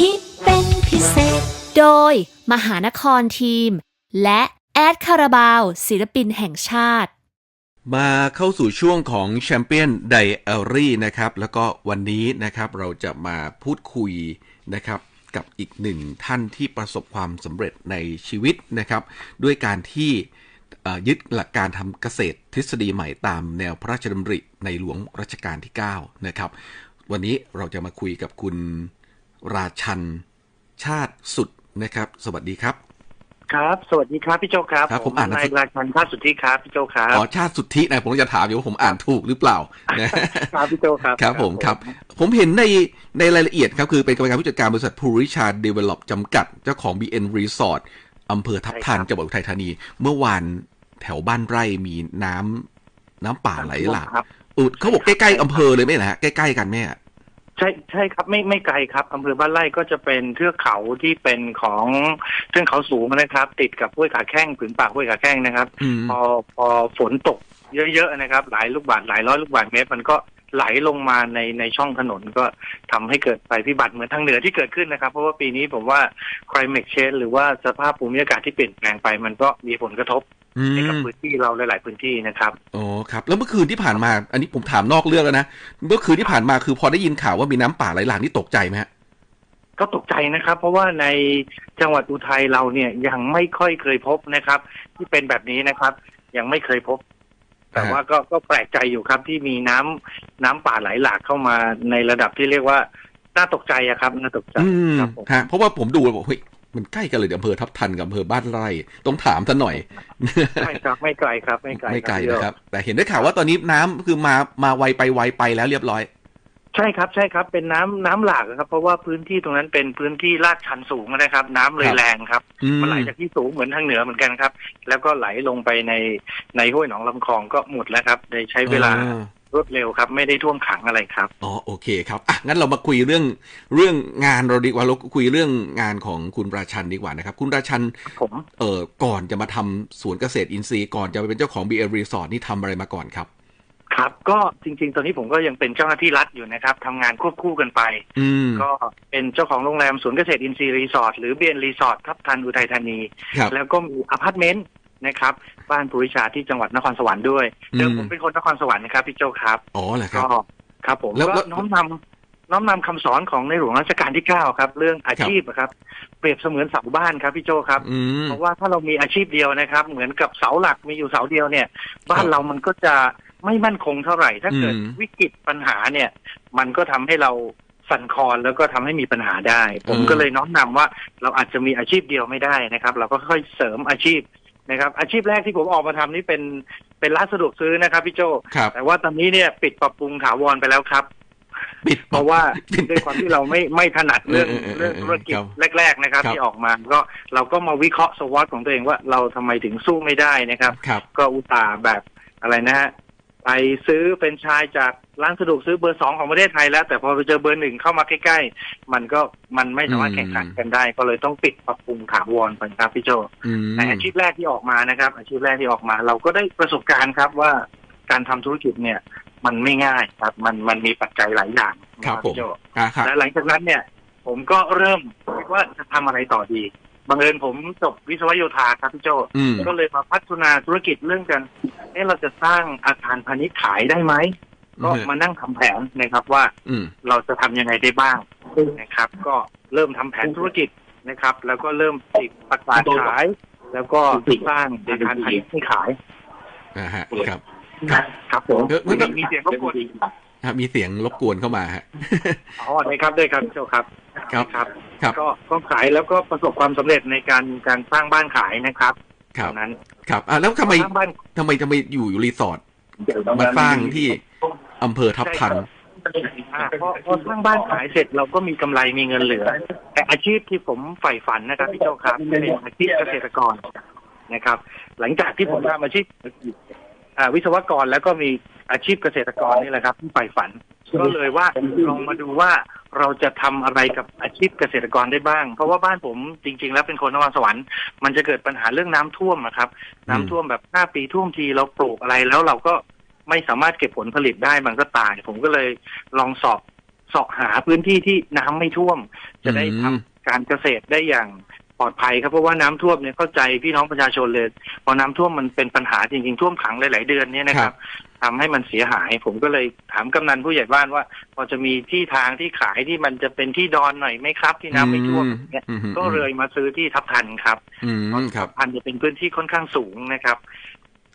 ฮิตเป็นพิเศษ โดยมหานครทีม และแอดคาราบาว ศิลปินแห่งชาติ มาเข้าสู่ช่วงของแชมเปี้ยนไดอารี่นะครับ แล้วก็วันนี้นะครับเราจะมาพูดคุยนะครับกับอีกหนึ่งท่านที่ประสบความสำเร็จในชีวิตนะครับ ด้วยการที่ยึดหลักการทำเกษตรทฤษฎีใหม่ตามแนวพระราชดำริในหลวงรัชกาลที่ 9 นะครับ วันนี้เราจะมาคุยกับคุณ ราชัน ชาติสุดนะครับ สวัสดีครับ ครับ สวัสดีครับพี่โจครับครับผมอ่านหนังนาสืยอราชันท่าสุทธิครับพี่โจครับอ๋อชาติสุทธินะผมจะถามอยู่ว่าผมอ่านถูกหรือเปล่านะครับพี่โจครับครับผมครับ ผมเห็นในในรายละเอียดครับคือเป็นกรรมการผู้จัดการบริษัทภูริชาเดเวล็อปจำกัดเจ้าของ BN Resort อำเภอทับทันจังหวัดอุทัยธานี เมื่อวานแถวบ้านไร่มีน้ำน้ำป่าไหลหลากครับอุดเขาบอกใกล้ๆอำเภอเลยไหมนะฮะใกล้ๆกันแม่ย ใช่ใช่ครับไม่ไม่ไกลครับอำเภอบ้านไร่ก็จะเป็นเทือกเขาที่เป็นของเทือกเขาสูงนะครับ ติดกับห้วยขาแข้งผืนป่าห้วยขาแข้งนะครับอืมพอพอฝนตกเยอะๆนะครับ หลายลูกบาศก์หลายร้อยลูกบาศก์เมตร มันก็ ไหลลงมาในในช่องถนนก็ทำให้เกิดภัยพิบัติเหมือนทางเหนือที่เกิดขึ้นนะครับ เพราะว่าปีนี้ผมว่า climate change หรือว่าสภาพภูมิอากาศที่เปลี่ยนแปลงไป มันก็มีผลกระทบอืให้กับมพื้นที่เราหลาย ๆ พื้นที่นะครับอ๋อครับ แล้วเมื่อคืนที่ผ่านมา อันนี้ผมถามนอกเรื่องแล้วนะเมื่อคืนที่ผ่านมาคือพอได้ยินข่าวว่ามีน้ำป่าไหลหลากนี่ตกใจไหมฮะก็ตกใจนะครับ เพราะว่าในจังหวัดอุทัยเราเนี่ยยังไม่ค่อยเคยพบนะครับ ที่เป็นแบบนี้นะครับ ยังไม่เคยพบ แต่ฮะว่าก็ก็แปลกใจอยู่ครับที่มีน้ำน้ำป่าไหลหลากเข้ามาในระดับที่เรียกว่าน่าตกใจอะครับน่าตกใจอืมครับผมฮะเพราะว่าผมดูแล้วบอกเฮ้ยมันใกล้กันเลยเดี๋ยวอำเภอทับทันกับอำเภอบ้านไร่ต้องถามท่านหน่อยใช่ครับไม่ไกลครับ ไม่ไกลไม่ไกลพี่โยนะครับ แต่เห็นได้ข่าวว่าตอนนี้น้ำคือมามาไวไปไวไปแล้วเรียบร้อย ใช่ครับใช่ครับเป็นน้ำน้ำหลากครับ เพราะว่าพื้นที่ตรงนั้นเป็นพื้นที่ลาดชันสูงนะครับ น้ำเลคยรับแรงครับอืมมันไหลจากที่สูงเหมือนทางเหนือเหมือนกันครับ แล้วก็ไหลลงไปในในห้วยหนองลำคลองก็หมดแล้วครับได้ใช้เวลาอ่รวดเร็วครับ ไม่ได้ท่วมขังอะไรครับอ๋อโอเคครับอะงั้นเรามาคุยเรื่องเรื่องงานเราดีกว่าเราคุยเรื่องงานของคุณราชันดีกว่านะครับ คุณราชันผมเอ่อก่อนจะมาทำสวนเกษตรอินทรีย์ก่อนจะไปเป็นเจ้าของ BL Resort นี่ทำอะไรมาก่อนครับ ครับก็จริง ๆ ตอนนี้ผมก็ยังเป็นเจ้าหน้าที่รัฐอยู่นะครับทำงานควบคู่กันไป อืม ก็เป็นเจ้าของโรงแรมสวนเกษตรอินทรีย์รีสอร์ทหรือเบียนรีสอร์ททับทันอุทัยธานี ครับ แล้วก็มีอพาร์ตเมนต์นะครับ บ้านภูริชาที่จังหวัดนครสวรรค์ด้วยอืมเดิมผมเป็นคนนครสวรรค์นะครับพี่โจครับ อ๋อเหรอครัก็บครับผมแล้วก็แล้ว น้อมนำน้อมนำคำสอนของในหลวงรัชกาลที่เก้าครับ เรื่องอาชีพอะครับ เปรียบเสมือนเสาบ้านครับพี่โจครับ อืม เพราะว่าถ้าเรามีอาชีพเดียวนะครับ เหมือนกับเสาหลักมีอยู่เสาเดียวเนี่ย บ้านเรามันก็จะ ไม่มั่นคงเท่าไหร่ ถ้าเกิดอืมวิกฤตปัญหาเนี่ย มันก็ทำให้เราสั่นคลอนแล้วก็ทำให้มีปัญหาได้ ผมอืมก็เลยน้อมนำว่าเราอาจจะมีอาชีพเดียวไม่ได้นะครับ เราก็ค่อยเสริมอาชีพนะครับอาชีพแรกที่ผมออกมาทำนี่เป็นเป็นร้านสะดวกซื้อนะครับพี่โจครับแต่ว่าตอนนี้เนี่ยปิดปรับปรุงถาวรไปแล้วครับปิดเพราะว่าด้วยความที่เราไม่ไม่ถนัดเรื่องเออเออเออเรื่องธุรกิจครับแรก ๆนะครับครับ ที่ออกมาก็เราก็มาวิเคราะห์สวอตของตัวเองว่าเราทำไมถึงสู้ไม่ได้นะครับครับ ก็อุตส่าห์แบบอะไรนะฮะ ไปซื้อเป็นไชายจากร้านสะดวกซื้อเบอร์สองของประเทศไทยแล้ว แต่พอไปเจอเบอร์หนึ่งเข้ามาใกล้ๆ มันก็มันไม่สามารถอืมแข่งขันกันได้ ก็เลยต้องปิดปรับปรุงถาวรไปครับพี่โจอืมในอาชีพแรกที่ออกมานะครับ อาชีพแรกที่ออกมา เราก็ได้ประสบการณ์ครับว่าการทำธุรกิจเนี่ย มันไม่ง่ายครับ มันมันมีปัจจัยหลายอย่างนะครับผมพี่โจอ่าครับและหลังจากนั้นเนี่ย ผมก็เริ่มคิดว่าจะทำอะไรต่อดีบังเอิญผมจบวิศวโยธาครับพี่โจอืมก็เลยมาพัฒนาธุรกิจเรื่องกัน เอ๊ะเราจะสร้างอาคารพาณิชย์ขายได้ไหมก็มานั่งทำแผนนะครับว่าอืมเราจะทำยังไงได้บ้างนะครับ ก็เริ่มทำแผนธุรกิจนะครับ แล้วก็เริ่มติดประกาศขาย แล้วก็สร้างอาคารพาณิชย์ให้ขายอ่าฮะครับครับผมเออมันก็มีเสียงรบกวนครับมีเสียงรบกวนเข้ามาฮะอ๋อได้ครับได้ครับพี่โจครับครับครับครับ ก็ก็ขายแล้วก็ประสบความสำเร็จในการการสร้างบ้านขายนะครับ ครับตอนนั้นครับอ่าแล้วทำไมสร้างบ้านทำไมทำไมอยู่อยู่รีสอร์ทมาสร้างที่อำเภอทับทันอ่าพอพอสร้างบ้านขายเสร็จเราก็มีกำไรมีเงินเหลือ แต่อาชีพที่ผมใฝ่ฝันนะครับพี่โจครับเป็นอาชีพเกษตรกรนะครับ หลังจากที่ผมทำอาชีพอ่าวิศวกรแล้วก็มีอาชีพเกษตรกรนี่แหละครับที่ใฝ่ฝัน ก็เลยว่าลองมาดูว่าเราจะทำอะไรกับอาชีพเกษตรกรได้บ้าง เพราะว่าบ้านผมจริง ๆ แล้วเป็นคนนครสวรรค์มันจะเกิดปัญหาเรื่องน้ำท่วมนะครับ น้ำท่วมแบบห้าปีท่วมทีเราปลูกอะไรแล้วเราก็ไม่สามารถเก็บผลผลิตได้มันก็ตาย ผมก็เลยลองสอบเสาะหาพื้นที่ที่น้ำไม่ท่วม จะได้ทำอืมการเกษตรได้อย่างปลอดภัยครับเพราะว่าน้ำท่วมเนี่ยเข้าใจพี่น้องประชาชนเลยพอน้ำท่วมมันเป็นปัญหาจริงๆท่วมขังหลาย ๆ เดือนเนี่ยนะครับ ทำให้มันเสียหาย ผมก็เลยถามกำนันผู้ใหญ่บ้านว่า พอจะมีที่ทางที่ขายที่มันจะเป็นที่ดอนหน่อยไหมครับ ที่น้ำไม่ท่วมเนี่ยอืมก็เลยมาซื้อที่ทับทันครับอืมครับทับทันจะเป็นพื้นที่ค่อนข้างสูงนะครับ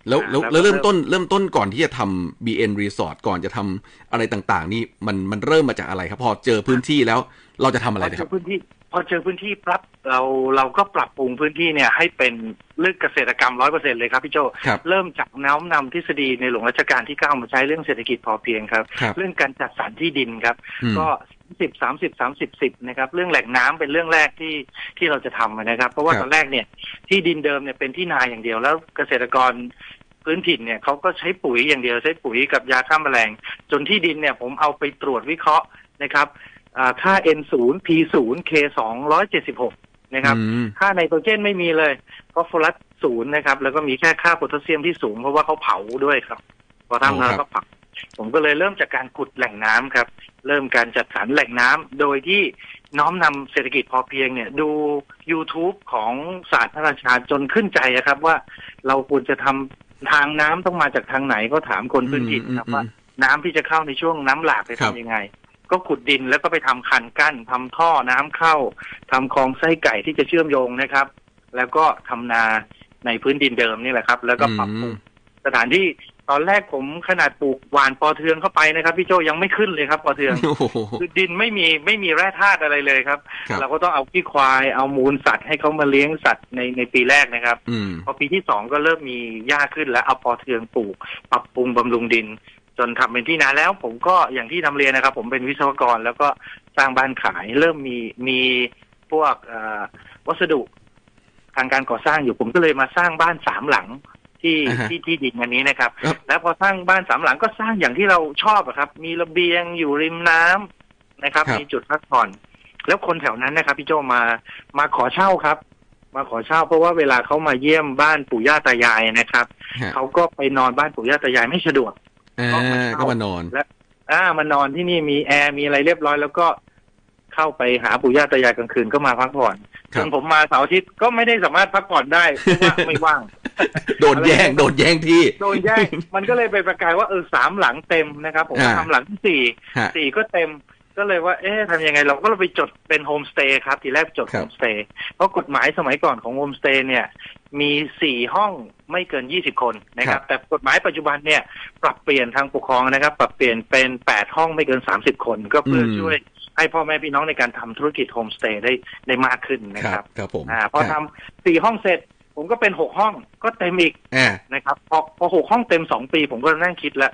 แล้วแล้วอ่าแล้วแล้วเริ่มต้นเริ่มต้นก่อนที่จะทำ BN Resort ก่อนจะทำอะไรต่างๆ นี่มันมันเริ่มมาจากอะไรครับ พอเจอพื้นที่แล้วเราจะทำอะไรพอนะเจครัอบพื้นที่พ อเจอพื้นที่ปั๊บเราเราก็ปรับปรุงพื้นที่เนี่ยให้เป็นเรื่องเกษตรกรรมร้อยเปอร์เซ็นเลยครับพี่โจครับเริ่มจากน้อมนำทฤษฎีในหลวงรัชกาลที่เก้ามาใช้เรื่องเศรษฐกิจพอเพียงครับครับเรื่องการจัดสรรที่ดินครับอืมก็สิบสามสิบสามสิบสิบนะครับ เรื่องแหล่งน้ำเป็นเรื่องแรกที่ที่เราจะทำนะครับ เพราะว่าครับตอนแรกเนี่ยที่ดินเดิมเนี่ยเป็นที่นาอย่างเดียวแล้วเกษตรกรพื้นถิ่นเนี่ยเขาก็ใช้ปุ๋ยอย่างเดียวใช้ปุ๋ยกับยาฆ่าแมลง จนที่ดินเนี่ยผมเอาไปตรวจวิเคราะห์นะครับอ่า ค่า N0 P0 K2 176 นะครับอืมค่าไนโตรเจนไม่มีเลยฟอสฟอรัสศูนย์นะครับ แล้วก็มีแค่ค่าโพแทสเซียมที่สูงเพราะว่าเขาเผาด้วยครับพอทำอ๋อแล้วครับก็เผาผมก็เลยเริ่มจากการขุดแหล่งน้ำครับ เริ่มการจัดสรรแหล่งน้ำโดยที่น้อมนำเศรษฐกิจพอเพียงเนี่ย ดู YouTube ของศาสตร์พระราชาจนขึ้นใจอะครับ ว่าเราควรจะทำทางน้ำต้องมาจากทางไหนก็ถามคนพื้นถิ่นครับอืมว่าน้ำที่จะเข้าในช่วงน้ำหลากไปครับทำยังไง ก็ขุดดินแล้วก็ไปทำคันกั้นทำท่อน้ำเข้าทำคลองไส้ไก่ที่จะเชื่อมโยงนะครับ แล้วก็ทำนาในพื้นดินเดิมนี่แหละครับ แล้วก็ปรับปรุงอืมสถานที่ตอนแรกผมขนาดปลูกหวานปอเทืองเข้าไปนะครับ พี่โจยังไม่ขึ้นเลยครับปอเทืองโอ้โหคือดินไม่มีไม่มีแร่ธาตุอะไรเลยครับครับ เราก็ต้องเอาขี้ควายเอามูลสัตว์ให้เขามาเลี้ยงสัตว์ในในปีแรกนะครับอืมพอปีที่สองก็เริ่มมีหญ้าขึ้นแล้วเอาปอเทืองปลูก ปรับปรุงบำรุงดิน จนทำเป็นที่นาแล้ว ผมก็อย่างที่นำเรียนนะครับ ผมเป็นวิศวกรแล้วก็สร้างบ้านขาย เริ่มมีมีพวกเอ่อวัสดุทางการก่อสร้างอยู่ผมก็เลยมาสร้างบ้านสามหลังที่อ่าฮะที่ที่ดินอันนี้นะครับครับ แล้วพอสร้างบ้านสามหลังก็สร้างอย่างที่เราชอบอะครับ มีระเบียงอยู่ริมน้ำนะครับครับ มีจุดพักผ่อน แล้วคนแถวนั้นนะครับ พี่โจมามาขอเช่าครับ มาขอเช่า เพราะว่าเวลาเขามาเยี่ยมบ้านปู่ย่าตายายนะครับฮะเขาก็ไปนอนบ้านปู่ย่าตายายไม่สะดวก อ่าก็มาเช่าก็มานอนอ่ามานอนที่นี่มีแอร์มีอะไรเรียบร้อย แล้วก็เข้าไปหาปู่ย่าตายายกลางคืนก็มาพักผ่อนครัส่บวนผมมาเสาร์อาทิตย์ก็ไม่ได้สามารถพักผ่อนได้เพราะว่าไม่ว่าง โดนแย่งโดนแย่งที่ โดนแย่งมันก็เลยไปประกายว่าเออสามหลังเต็มนะครับ ผมก็อ่าทำหลังที่สี่ฮะสี่ก็เต็มก็เลยว่า เอ๊ะทำยังไง เราก็เลยไปจดเป็นโฮมสเตย์ครับ ทีแรกจดครัโฮบมสเตย์เพราะกฎหมายสมัยก่อนของโฮมสเตย์เนี่ยมีสี่ห้องไม่เกินยี่สิบคนนะครับ แต่กฎหมายปัจจุบันเนี่ย ปรับเปลี่ยนทางปกครองนะครับ ปรับเปลี่ยนเป็นแปดห้องไม่เกินสามสิบคน ก็เพื่ออมช่วยให้พ่อแม่พี่น้องในการทำธุรกิจโฮมสเตย์ได้ได้มากขึ้นนะคครัรับบครับผมอ่าพอทำสี่ห้องเสร็จ ผมก็เป็นหกห้องก็เต็มอีกอ่านะครับพอพอหกห้องเต็มสองปี ผมก็นั่งคิดแล้ว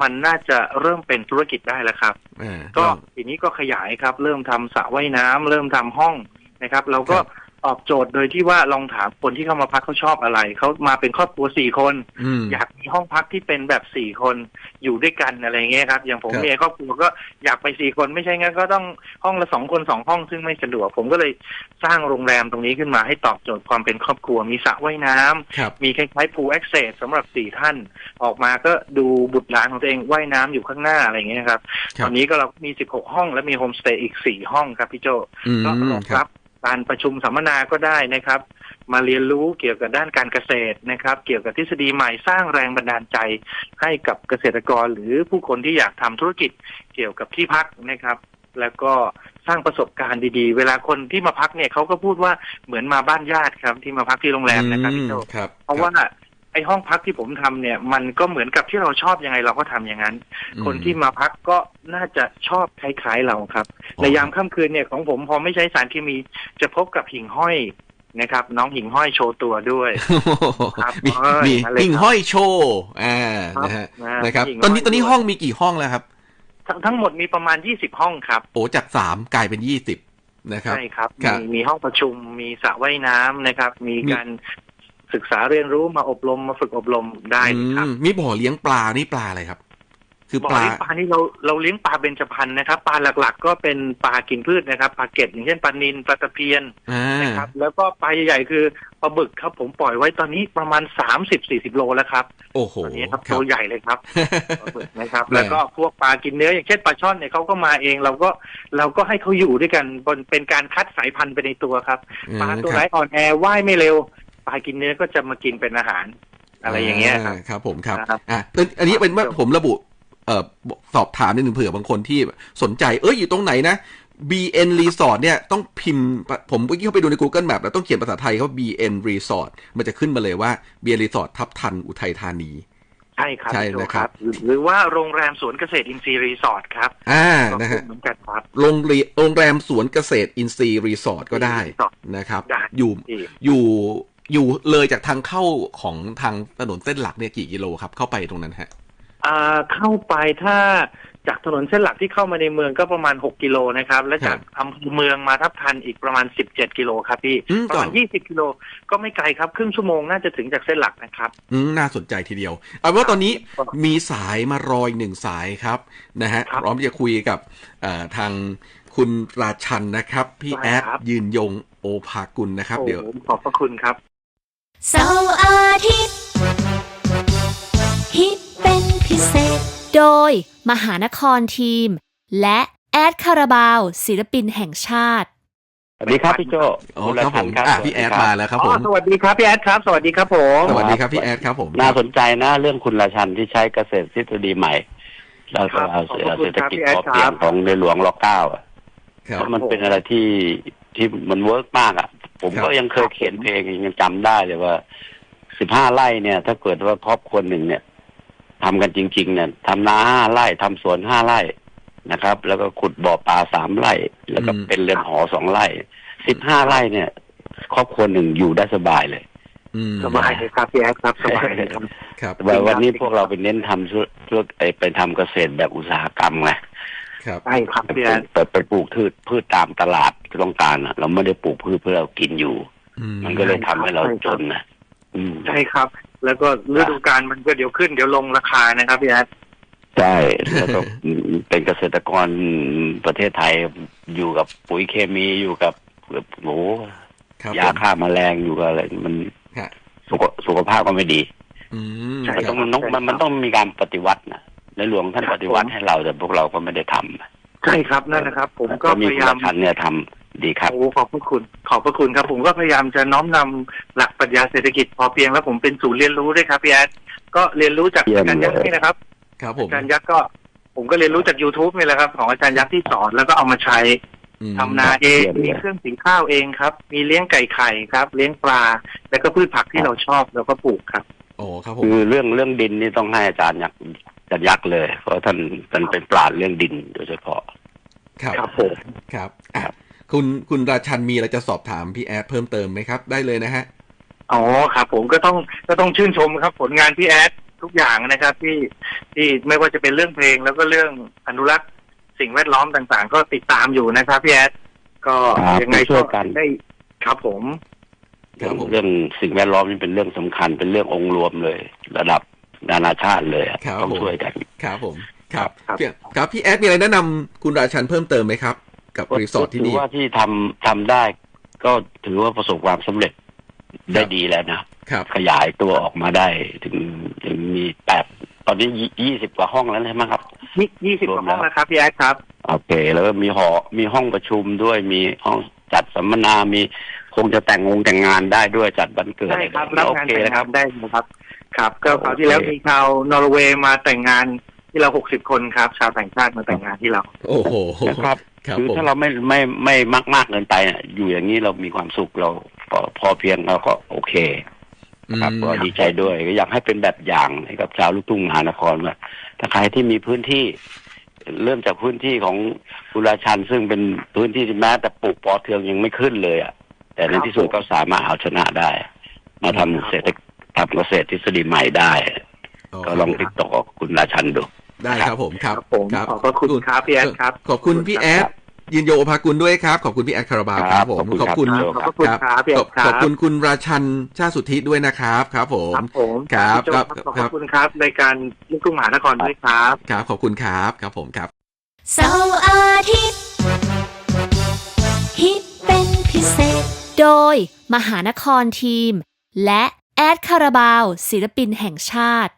มันน่าจะเริ่มเป็นธุรกิจได้แล้วครับอ่าก็ทีนี้ก็ขยายครับ เริ่มทำสระว่ายน้ำเริ่มทำห้องนะครับ เราก็ครับ ตอบโจทย์โดยที่ว่าลองถามคนที่เข้ามาพักเขาชอบอะไร เขามาเป็นครอบครัวสี่คนอืมอยากมีห้องพักที่เป็นแบบสี่คนอยู่ด้วยกันอะไรเงี้ยครับ อย่างผมครับเมียครอบครัวก็อยากไปสี่คนไม่ใช่งั้นก็ต้องห้องละสองคนสองห้องซึ่งไม่สะดวก ผมก็เลยสร้างโรงแรมตรงนี้ขึ้นมาให้ตอบโจทย์ความเป็นครอบครัวมีสระว่ายน้ำครับมีคล้ายๆ pool access สำหรับสี่ท่าน ออกมาก็ดูบุตรหลานของตัวเองว่ายน้ำอยู่ข้างหน้าอะไรอย่างเงี้ยครับครัตบอนนี้ก็เรามี16ห้องและมีโฮมสเตย์อีก4ห้องครับพี่โจอืมก็รองครัรับบ การประชุมสัมมนาก็ได้นะครับ มาเรียนรู้เกี่ยวกับด้านการเกษตรนะครับ เกี่ยวกับทฤษฎีใหม่สร้างแรงบันดาลใจให้กับเกษตรกรหรือผู้คนที่อยากทำธุรกิจเกี่ยวกับที่พักนะครับ แล้วก็สร้างประสบการณ์ดีๆ เวลาคนที่มาพักเนี่ยเขาก็พูดว่าเหมือนมาบ้านญาติครับที่มาพักที่โรงแรมนะครับพี่โจอืมครับเพราะว่า ไอ้ห้องพักที่ผมทำเนี่ย มันก็เหมือนกับที่เราชอบยังไงเราก็ทำอย่างนั้นอืมคนที่มาพักก็น่าจะชอบคล้ายๆเราครับอ๋อในยามค่ำคืนเนี่ยของผมพอไม่ใช้สารเคมีจะพบกับหิ่งห้อยนะครับ น้องหิ่งห้อยโชว์ตัวด้วยครับมีเอ้ยมีอะไรครับหิ่งห้อยโชว์อ่าครับนะฮะอ่านะครับหิ่งตอนนี้ห้อยตอนนี้ด้วยห้องมีกี่ห้องแล้วครับ ทั้งทั้งหมดมีประมาณ20ห้องครับโอ้จากสามกลายเป็นยี่สิบนะครับใช่ครับครับมีมีห้องประชุมมีสระว่ายน้ำนะครับ มีมีการ ศึกษาเรียนรู้มาอบรมมาฝึกอบรมได้เลยครับอืมมีบ่อเลี้ยงปลานี่ปลาอะไรครับ คือบ่อปลาเลี้ยงปลานี่เราเราเลี้ยงปลาเบญจพรรณนะครับ ปลาหลักๆ ก็เป็นปลากินพืชนะครับปลาเก็ดอย่างเช่นปลานิลปลาตะเพียนอ่านะครับ แล้วก็ปลาใหญ่ๆคือปลาบึกครับผมปล่อยไว้ตอนนี้ประมาณสามสิบสี่สิบโลแล้วครับโอ้โหตอนนี้ครับครัตับวใหญ่เลยครับปลาบึกนะครับแหม่แล้วก็พวกปลากินเนื้ออย่างเช่นปลาช่อนเนี่ยเขาก็มาเองเราก็เราก็ให้เขาอยู่ด้วยกันบนเป็นการคัดสายพันธุ์ไปในตัวครับปลาตัวไหนอ่อนแอว่ายไม่เร็ว ปลากินเนื้อก็จะมากินเป็นอาหาร อะไรอย่างเงี้ยครับครับ ผมครับครับอะเป็นอันนี้เป็นว่าผมระบุเอ่อสอบถามนิดนึงเผื่อบางคนที่สนใจ เอ้ยอยู่ตรงไหนนะ BN Resort เนี่ยต้องพิมพ์ ผมเมื่อกี้เข้าไปดูใน Google Map แล้วต้องเขียนภาษาไทยเขา BN Resort มันจะขึ้นมาเลยว่า BN Resort ทับทันอุทัยธานีใช่ครับใช่พี่โจนะครับ หรือว่าโรงแรมสวนเกษตรอินทรีย์รีสอร์ทครับ อ่าก็นะขึ้ฮะนเหมือนกันครับโรงเรียโรงแรมสวนเกษตรอินทรีย์รีสอร์ทก็ได้รีสอร์ทนะครับได้อยู่ที่อยู่ อยู่เลยจากทางเข้าของทางถนนเส้นหลักเนี่ยกี่กิโลครับ เข้าไปตรงนั้นฮะอ่าเข้าไปถ้าจากถนนเส้นหลักที่เข้ามาในเมืองก็ประมาณ 6 กิโลนะครับ และจากอำเภอเมืองมาทับทันอีกประมาณ 17 กิโลครับพี่อืมประมาณก็20 กิโลก็ไม่ไกลครับ ครึ่งชั่วโมงน่าจะถึงจากเส้นหลักนะครับ อืมน่าสนใจทีเดียว เอาเป็นว่าตอนนี้ครับมีสายมารออีกหนึ่งสายครับนะฮะครับพร้อมที่จะคุยกับเอ่อทางคุณราชันนะครับ พี่ได้แอดครับยืนยงโอภากุลนะครับโอ้เดี๋ยวขอบพระคุณครับ เสาร์อาทิตย์ฮิตเป็นพิเศษ โดยมหานครทีม และแอดคาราบาว ศิลปินแห่งชาติ สวัสดีครับพี่โจอ๋อคุณครับผมรัตน์อะสวัสพี่ดีแอดครับมาแล้วครับอ๋ผอมสวัสดีครับพี่แอดครับ สวัสดีครับผมสวัสดีครับพี่แอดครับผม น่าสนใจนะเรื่องคุณราชันที่ใช้เกษตรทฤษฎีใหม่แล้วก็เอาขอบพระคุณเศรษฐกิจครับพอเพียพี่แอดครังบของในหลวงรอเก้าอะครับแล้วมันเป็นอะไรที่ ที่มันเวิร์กมากอะ ผมครับก็ยังเคยเขียนเพลงยังจำได้เลยว่าสิบห้าไร่เนี่ย ถ้าเกิดว่าครอบครัวหนึ่งเนี่ยทำกันจริง ๆ เนี่ยทำนาห้าไร่ทำสวนห้าไร่นะครับ แล้วก็ขุดบ่อปลาสามไร่ แล้วก็เป็นเรือนหอสองไร่สิบห้าไร่เนี่ย ครอบครัวหนึ่งอยู่ได้สบายเลยอืมสบายเลยครับพี่แอดครับสบายเลยครับครับแต่วันนี้พวกเราไปเน้นทำธุรธุรไอไปทำเกษตรแบบอุตสาหกรรมไงครับ ใช่ครับไปพี่ปแอลูดกไปไปปลูกพืชพืชตามตลาดที่ต้องการอะเราไม่ได้ปลูกพืชเพื่อเรากินอยู่อืมมันก็เลยทำให้เราจนนะอืมใช่ครับ แล้วก็ฤดูกาลมันก็เดี๋ยวขึ้นเดี๋ยวลงราคานะครับพี่แอดใช่แล้วก็เป็นเกษตรกรประเทศไทยอยู่กับปุ๋ยเคมีอยู่กับโหครับยาผมฆ่าแมลงอยู่กับอะไรมันฮะสุขสุขภาพก็ไม่ดีอืมใช่มันคต้รัอบงมันต้องมันมันต้องมีการปฏิวัตินะ ในหลวงท่านปฏิวัติให้เราแต่พวกเราก็ไม่ได้ทำใช่ครับนั่นนะครับ ผมก็มีพคุยาณยามชันเนี่ยทำดีครับโอ้ขอบพระคุณ ขอบพระคุณครับ ผมก็พยายามจะน้อมนำหลักปรัชญาเศรษฐกิจพอเพียงแล้วผมเป็นศูนย์เรียนรู้ด้วยครับพี่แอดก็เรียนรู้จากเยี่ยมอาจารย์ยักษ์เลยนี่นะครับครับผมอาจารย์ยักษ์ก็ผมก็เรียนรู้จาก youtube นี่แหละครับ ของอาจารย์ยักษ์ที่สอนแล้วก็เอามาใช้อืมทำนาเองมีเครื่องสีข้าวเองครับ มีเลี้ยงไก่ไข่ครับ เลี้ยงปลา แล้วก็พืชผักที่เราชอบเราก็ปลูกครับโอ้ครับผมคือเรื่องเรื่องดินนี่ต้องให้อาจารย์ยักษ์อา จารย์ยักษ์เลย เพราะท่านท่านเป็นปราชญ์เรื่องดินโดยเฉพาะ ครับครับผมครับอะคุณคุณราชันมีอะไรจะสอบถามพี่แอดเพิ่มเติมไหมครับ ได้เลยนะฮะอ๋อครับ ผมก็ต้องก็ต้องชื่นชมครับ ผลงานพี่แอดทุกอย่างนะครับ ที่ที่ไม่ว่าจะเป็นเรื่องเพลง แล้วก็เรื่องอนุรักษ์สิ่งแวดล้อมต่างๆ ก็ติดตามอยู่นะครับพี่แอดก็ครับยังไงช่ก็วยกันได้ครับผมครับผมเรื่องสิ่งแวดล้อมนี่เป็นเรื่องสำคัญเป็นเรื่ององค์รวมเลย ระดับ นานาชาติเลยอะครับต้องผมช่วยกันครับผมครับครับพี่ครับพี่แอดมีอะไรแนะนำคุณราชันเพิ่มเติมไหมครับ กับรีสอร์ทที่ถืนี่ว่าที่ทำทำได้ ก็ถือว่าประสบความสำเร็จได้ครับดีแล้วนะครับขยายตัวออกมาได้ถึงถึงมีแปดตอนนี้ยี่สิบกว่าห้องแล้วใช่ไหมครับยี่ยี่สิบรกวมว่าห้องแล้วนะครับพี่แอดครับโอเค แล้วก็มีหอมีห้องประชุมด้วยมีห้องจัดสัมมนามีคงจะแต่งงงแต่งงานได้ด้วยจัดวันเกิดใช่อะไรครับได้รับโองานเคแต่งนะคงารับนได้นะครับ ครับก็คราวที่โอเคแล้วมีชาวนอร์เวย์มาแต่งงานที่เราหกสิบคนครับ ชาวต่างชาติมาแต่งงานที่เรา โอ้โหนะครับครับคือผมถ้าเราไม่ไม่ไม่มากมากเกินไปอะอยู่อย่างนี้เรามีความสุขเราพอพอเพียงเราก็โอเคครับอืมก็ดีใจด้วยก็อยากให้เป็นแบบอย่างให้กับชาวลูกทุ่งมหานครว่าถ้าใครที่มีพื้นที่ เริ่มจากพื้นที่ของกุลาชัน ซึ่งเป็นพื้นที่ที่แม้แต่ปลูกปอเทืองยังไม่ขึ้นเลยอะแต่ในที่สุดก็สามารถเอาชนะได้ มาทำเศรษฐกิจ ทำเกษตรทฤษฎีใหม่ได้ ก็ลองติดต่อคุณราชันดู ได้ครับผมครับครับผมขอบพระคุณครับพี่แอดครับ ขอบคุณพี่แอดยืนโยงโอภากุลด้วยครับ ขอบคุณพี่แอดคาราบาวครับผมขอบคุณครับขอบคุณครับพี่ขแออบดครับขอบคุณคุณราชันชาติสุทธิด้วยนะครับครับ ผมครับผมครับพี่โจ้ครับขอบครับคุณครับรายการลูกทุ่งมหานครด้วยครับครับขอบคุณครับครับผมครับเสาร์อาทิตย์ฮิตเป็นพิเศษ โดยมหานครทีม และ แอดคาราบาวศิลปินแห่งชาติ